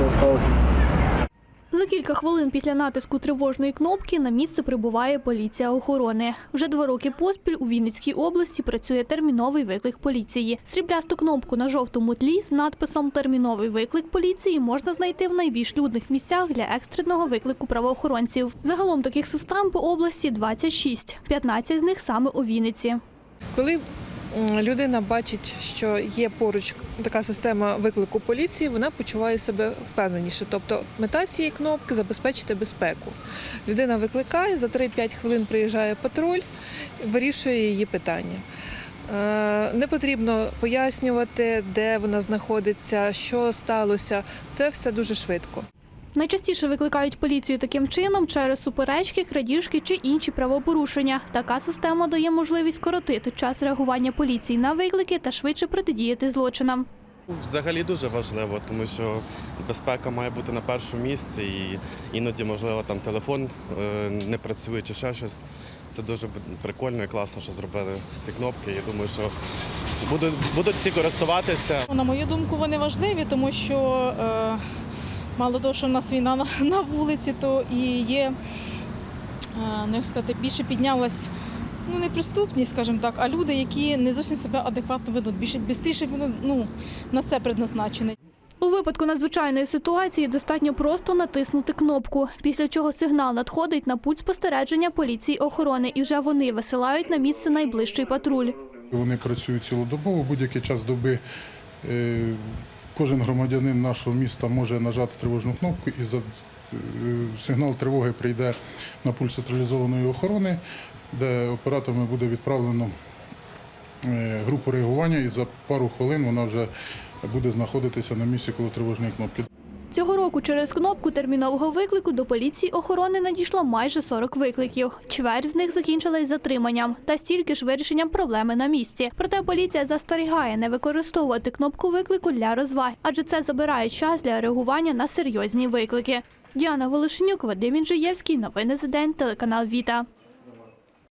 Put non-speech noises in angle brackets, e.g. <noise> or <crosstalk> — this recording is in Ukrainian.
що сталося? За кілька хвилин після натиску тривожної кнопки на місце прибуває поліція охорони. Вже два роки поспіль у Вінницькій області працює терміновий виклик поліції. Сріблясту кнопку на жовтому тлі з надписом Терміновий виклик поліції можна знайти в найбільш людних місцях для екстреного виклику правоохоронців. Загалом таких систем по області 26, 15 з них саме у Вінниці. Коли людина бачить, що є поруч така система виклику поліції, вона почуває себе впевненіше. Тобто мета цієї кнопки забезпечити безпеку. Людина викликає, за 3-5 хвилин приїжджає патруль, вирішує її питання. Е, Не потрібно пояснювати, де вона знаходиться, що сталося. Це все дуже швидко. Найчастіше викликають поліцію таким чином через суперечки, крадіжки чи інші правопорушення. Така система дає можливість скоротити час реагування поліції на виклики та швидше протидіяти злочинам. Взагалі дуже важливо, тому що безпека має бути на першому місці, і іноді, можливо, там телефон е, не працює чи ще щось. Це дуже прикольно і класно, що зробили ці кнопки. Я думаю, що будуть, будуть всі користуватися. На мою думку, вони важливі, тому що е, мало того, що в нас війна на, <laughs> на вулиці, то і є, е, ну як сказати, більше піднялась ну, не преступність, скажімо так, а люди, які не зовсім себе адекватно ведуть. Більше бістріше воно ну, на це предназначене. У випадку надзвичайної ситуації достатньо просто натиснути кнопку, після чого сигнал надходить на пульт спостереження поліції охорони, і вже вони висилають на місце найближчий патруль. Вони працюють цілодобово, будь-який час доби. Кожен громадянин нашого міста може нажати тривожну кнопку і за е, сигнал тривоги прийде на пульт централізованої охорони, де операторами буде відправлено е, групу реагування, і за пару хвилин вона вже буде знаходитися на місці коло тривожної кнопки. Цього року через кнопку термінового виклику до поліції охорони надійшло майже 40 викликів. Чверть з них закінчилась затриманням та стільки ж вирішенням проблеми на місці. Проте поліція застерігає не використовувати кнопку виклику для розваг, адже це забирає час для реагування на серйозні виклики. Діана Волошенюк, Вадим Інжиєвський. Новини за день. Телеканал Віта.